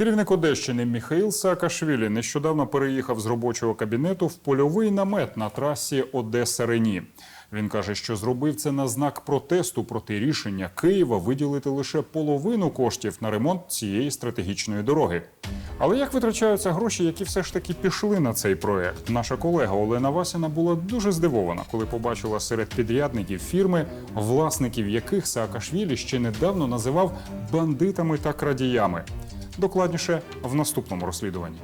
Керівник Одещини Міхаїл Саакашвілі нещодавно переїхав з робочого кабінету в польовий намет на трасі Одеса Рені. Він каже, що зробив це на знак протесту проти рішення Києва виділити лише половину коштів на ремонт цієї стратегічної дороги. Але як витрачаються гроші, які все ж таки пішли на цей проект? Наша колега Олена Васіна була дуже здивована, коли побачила серед підрядників фірми, власників яких Саакашвілі ще недавно називав бандитами та крадіями. Докладніше в наступному розслідуванні.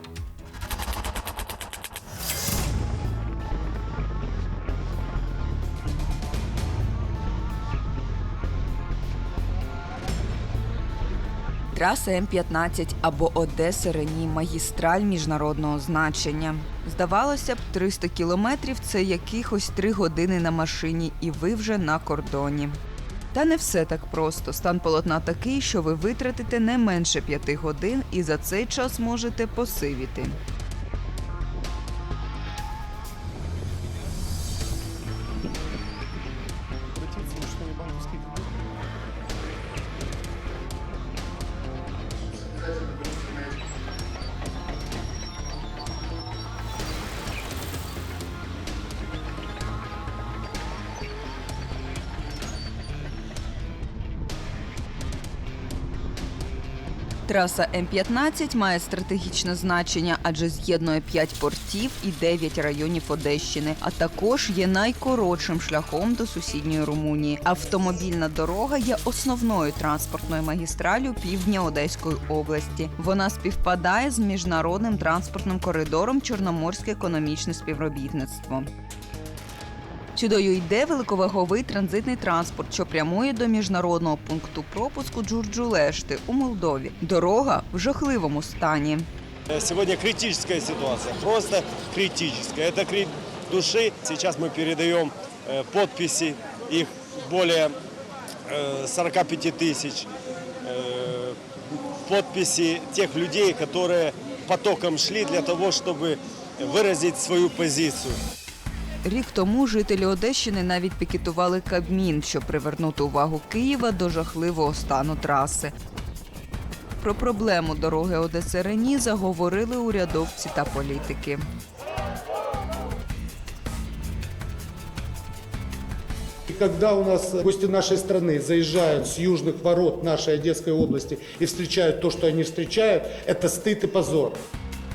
Траса М-15 або Одеса Рені магістраль міжнародного значення. Здавалося б, 300 кілометрів це якихось 3 години на машині, і ви вже на кордоні. Та не все так просто. Стан полотна такий, що ви витратите не менше п'яти годин і за цей час можете посивіти. Траса М-15 має стратегічне значення, адже з'єднує 5 портів і 9 районів Одещини, а також є найкоротшим шляхом до сусідньої Румунії. Автомобільна дорога є основною транспортною магістралю півдня Одеської області. Вона співпадає з міжнародним транспортним коридором Чорноморське економічне співробітництво. Сюдою йде великоваговий транзитний транспорт, що прямує до міжнародного пункту пропуску Джурджулешти у Молдові. Дорога в жахливому стані. Сегодня критическая ситуация, просто критическая. Это крик души. Сейчас мы передаем э, подписи, их более э, 45 тысяч. Э, Подписи тех людей, которые потоком шли для того, чтобы выразить свою позицию. Рік тому жителі Одещини навіть пікетували Кабмін, щоб привернути увагу Києва до жахливого стану траси. Про проблему дороги Одеси Рені заговорили урядовці та політики. И когда у нас гости нашей страны заезжают с южных ворот нашей Одесской области и встречают то, что они встречают, это стыд и позор.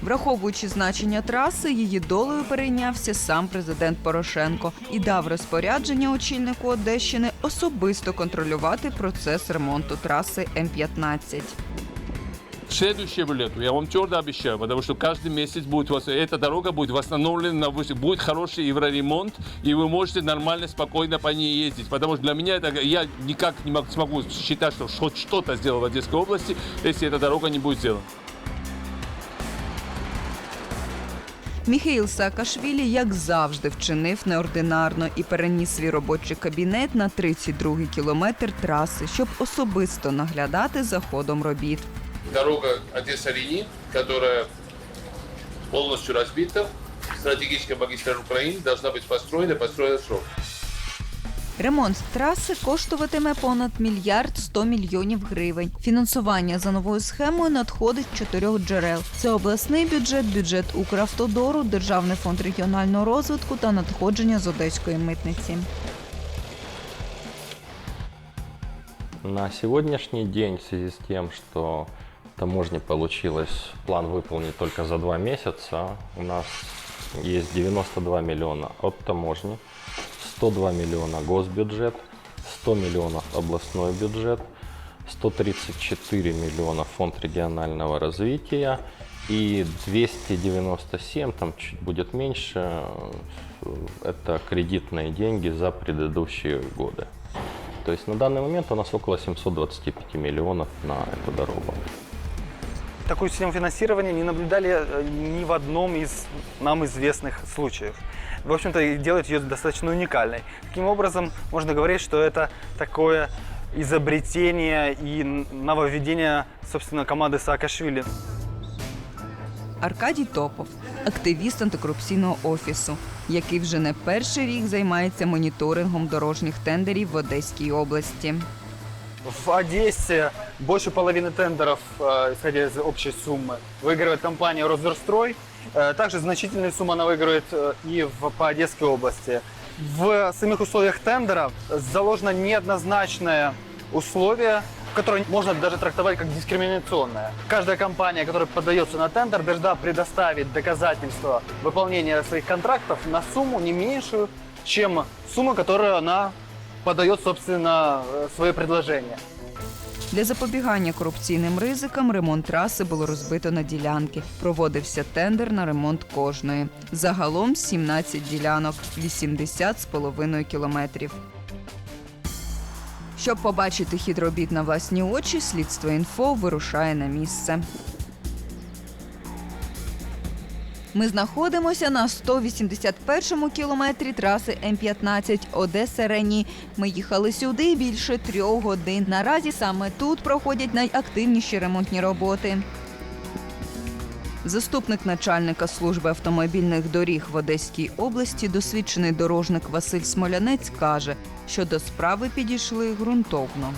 Враховуючи значення траси, її долею перейнявся сам президент Порошенко і дав розпорядження очільнику Одещини особисто контролювати процес ремонту траси М-15. К следующему лету, я вам твердо обещаю, потому что каждый месяц будет у вас, эта дорога будет восстановлена, на выс- будет хороший евроремонт, и вы можете нормально, спокойно по ней ездить. Потому что для меня это, я никак не могу, смогу считать, что хоть что-то сделал в Одесской области, если эта дорога не будет сделана. Міхаїл Саакашвілі, як завжди, вчинив неординарно і переніс свій робочий кабінет на 32-й кілометр траси, щоб особисто наглядати за ходом робіт. Дорога одеса ріні яка повністю розбита, стратегічна магістраль України, должна бути построєна, построєна срок. Ремонт траси коштуватиме понад мільярд 100 мільйонів гривень. Фінансування за новою схемою надходить чотирьох джерел: це обласний бюджет, бюджет Укравтодору, Державний фонд регіонального розвитку та надходження з одеської митниці. На сегодняшний день, в связи с тем, что таможне получилось план выполнить только за два месяца, у нас есть 92 миллиона от таможни, 102 миллиона госбюджет, 100 миллионов областной бюджет, 134 миллиона фонд регионального развития и 297, там чуть будет меньше, э, это кредитные деньги за предыдущие годы. То есть на данный момент у нас около 725 миллионов на эту дорогу. Такую систему финансирования не наблюдали э, ни в одном из нам известных случаев. В общем-то, и делает ее достаточно уникальной. Таким образом, можно говорить, что это такое изобретение и н- нововведение, собственно, команды Саакашвили. Аркадій Топов, активіст антикорупційного офісу, який вже не перший рік займається моніторингом дорожніх тендерів в Одеській області. В Одессе больше половины тендеров, э, исходя из общей суммы, выигрывает компания «Росдорстрой». Э, Также значительную сумму она выигрывает э, и в, по Одесской области. В самих условиях тендера заложено неоднозначное условие, которое можно даже трактовать как дискриминационное. Каждая компания, которая подается на тендер, должна предоставить доказательства выполнения своих контрактов на сумму не меньшую, чем сумма, которую она подает, собственно, свое предложение. Для запобігання корупційним ризикам ремонт траси було розбито на ділянки. Проводився тендер на ремонт кожної. Загалом 17 ділянок, 80 з половиною кілометрів. Щоб побачити хід робіт на власні очі, слідство інфо вирушає на місце. Ми знаходимося на 181-му кілометрі траси М-15 Одеса Рені. Ми їхали сюди більше трьох годин. Наразі саме тут проходять найактивніші ремонтні роботи. Заступник начальника служби автомобільних доріг в Одеській області, досвідчений дорожник Василь Смолянець, каже, що до справи підійшли ґрунтовно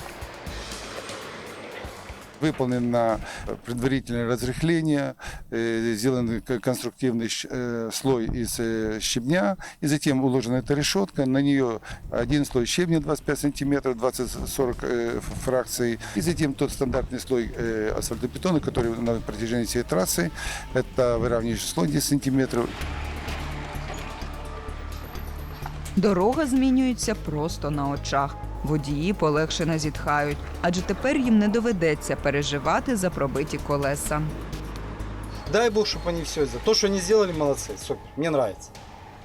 Выполнено предварительное разрыхление, э, сделан к- конструктивный щ- э, слой из э, щебня, и затем уложена эта решетка, на нее один слой щебня 25 сантиметров, 20-40 э, ф- фракций, и затем тот стандартный слой э, асфальтобетона, который на протяжении всей трассы, это выравнивающий слой 10 сантиметров, Дорога змінюється просто на очах. Водії полегшено зітхають, адже тепер їм не доведеться переживати за пробиті колеса. Дай бог, чтобы они все это. То, что они сделали, молодцы. Супер. Мне нравится.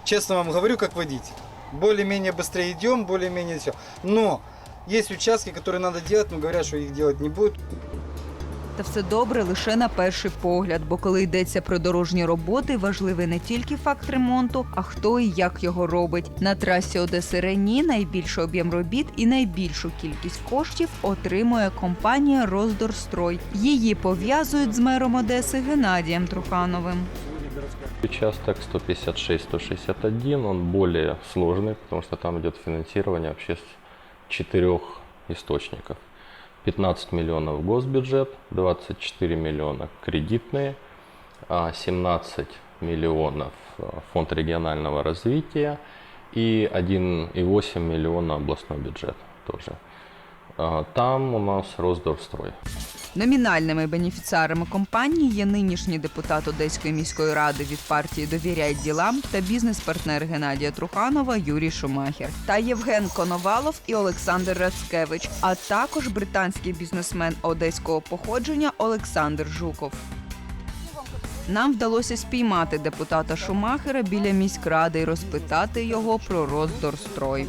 Честно вам говорю, как водитель. Более-менее быстрее идем, более-менее все. Но есть участки, которые надо делать, но говорят, что их делать не будут. Та все добре лише на перший погляд, бо коли йдеться про дорожні роботи, важливий не тільки факт ремонту, а хто і як його робить. На трасі Одеси Рені найбільший об'єм робіт і найбільшу кількість коштів отримує компанія Роздорстрой. Її пов'язують з мером Одеси Геннадієм Трухановим. Участок 156-161, он более сложный, потому что там идет финансирование вообще с четырех источников. 15 миллионов госбюджет, 24 миллиона кредитные, а 17 миллионов э, фонд регионального развития и 1,8 миллиона областной бюджет тоже. А, Там у нас Росдорстрой. Номінальними бенефіціарами компанії є нинішній депутат Одеської міської ради від партії Довіряй ділам та бізнес-партнер Геннадія Труханова Юрій Шумахер та Євген Коновалов і Олександр Рацкевич, а також британський бізнесмен одеського походження Олександр Жуков. Нам вдалося спіймати депутата Шумахера біля міськради і розпитати його про Роздорстрой.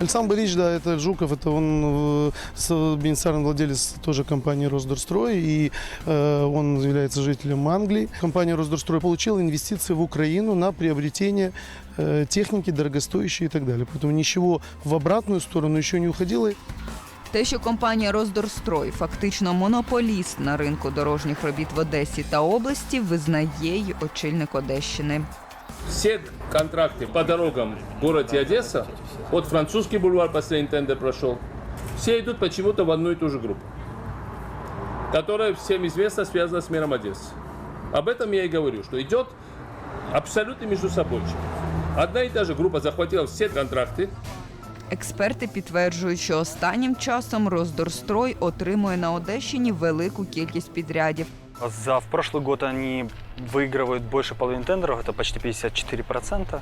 Александр Борисович, да, это Жуков, это он э, с- бенефициарный владелец тоже компании Росдорстрой, и э, он является жителем Англии. Компания Росдорстрой получила инвестиции в Украину на приобретение э, техники дорогостоящей и так далее. Поэтому ничего в обратную сторону еще не уходило. Те, що компанія Роздорстрой фактично монополіст на ринку дорожніх робіт в Одесі та області, визнає й очільник Одещини. Все контракты по дорогам в городе Одесса, вот французский бульвар последний тендер прошел, все идут почему-то в одну и ту же группу, которая всем известно связана с мэром Одессы. Об этом я и говорю, что идет абсолютно между собой. Одна и та же группа захватила все контракты, Експерти підтверджують, що останнім часом Роздорстрой отримує на Одещині велику кількість підрядів. За в прошлый год они выигрывают больше половины тендеров, это почти 54%.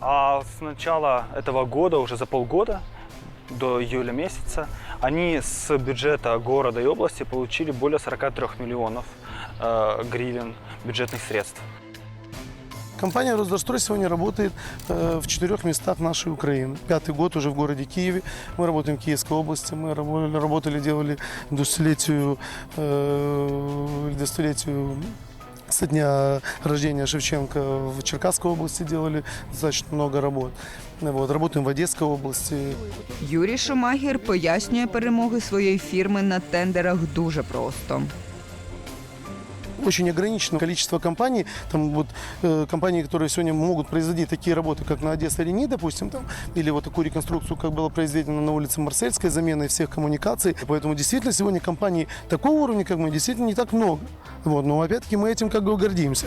А с начала этого года, уже за полгода, до июля месяца, они с бюджета города и области получили более 43 миллионов э, гривен бюджетных средств. Компания Росдорстрой сегодня работает э, в четырех местах нашей Украины. Пятый год уже в городе Киеве. Мы работаем в Киевской области. Мы работали, работали делали двухстолетию, э, двухстолетию со дня рождения Шевченко в Черкасской области делали достаточно много работ. Вот, работаем в Одесской области. Юрій Шумахер пояснює перемоги своєї фірми на тендерах дуже просто. очень ограничено количество компаний, там вот э, компании, которые сегодня могут производить такие работы, как на Одессе Рени, допустим, там, или вот такую реконструкцию, как было произведено на улице Марсельской, заменой всех коммуникаций. Поэтому действительно сегодня компаний такого уровня, как мы, действительно не так много. Вот, но опять-таки мы этим как бы гордимся.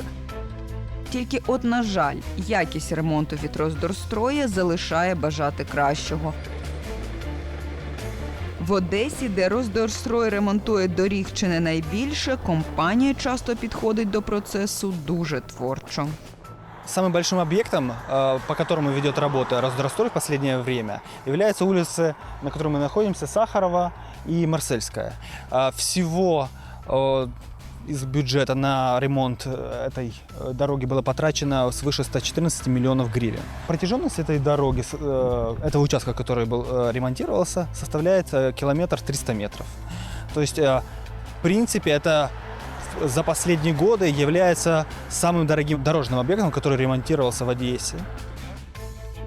Тільки от, на жаль, якість ремонту від Роздорстроя залишає бажати кращого. В Одесі, де Роздорстрой ремонтує доріг чи не найбільше, компанія часто підходить до процесу дуже творчо. Самым большим объектом, э, по которому ведет работа Росдорстрой в последнее время, является улица, на которой мы находимся, Сахарова и Марсельская. А, Всего э, из бюджета на ремонт э, этой э, дороги было потрачено свыше 114 миллионов гривен. Протяженность этой дороги, с- э, этого участка, который был э, ремонтировался, составляет э, километр 300 метров. То есть, э, в принципе, это за последние годы является самым дорогим дорожным объектом, который ремонтировался в Одессе.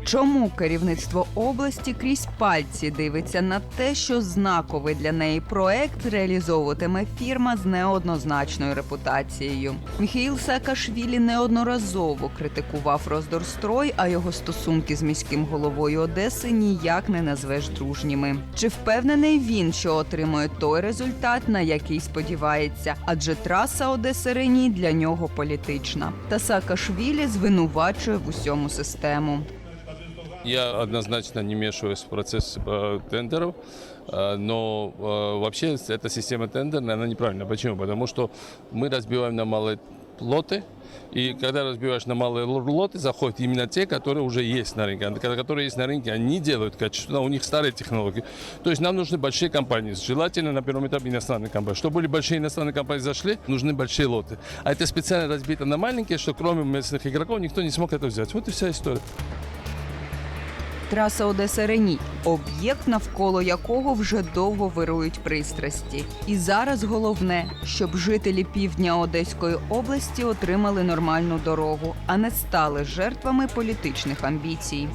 Чому керівництво області крізь пальці дивиться на те, що знаковий для неї проект реалізовуватиме фірма з неоднозначною репутацією? Міхаїл Саакашвілі неодноразово критикував Роздорстрой, а його стосунки з міським головою Одеси ніяк не назвеш дружніми. Чи впевнений він, що отримує той результат, на який сподівається? Адже траса Одеса Рені для нього політична. Та Саакашвілі звинувачує в усьому систему. Я однозначно не мешаюсь в процесс э, тендеров, э, но э, вообще эта система тендерная, она неправильная. Почему? Потому что мы разбиваем на малые лоты, и когда разбиваешь на малые лоты, заходят именно те, которые уже есть на рынке. А которые есть на рынке, они делают качественно, у них старые технологии. То есть нам нужны большие компании, желательно на первом этапе иностранные компании. Чтобы были большие иностранные компании зашли, нужны большие лоты. А это специально разбито на маленькие, что кроме местных игроков никто не смог это взять. Вот и вся история. Траса Одеса Рені об'єкт, навколо якого вже довго вирують пристрасті. І зараз головне, щоб жителі півдня Одеської області отримали нормальну дорогу, а не стали жертвами політичних амбіцій.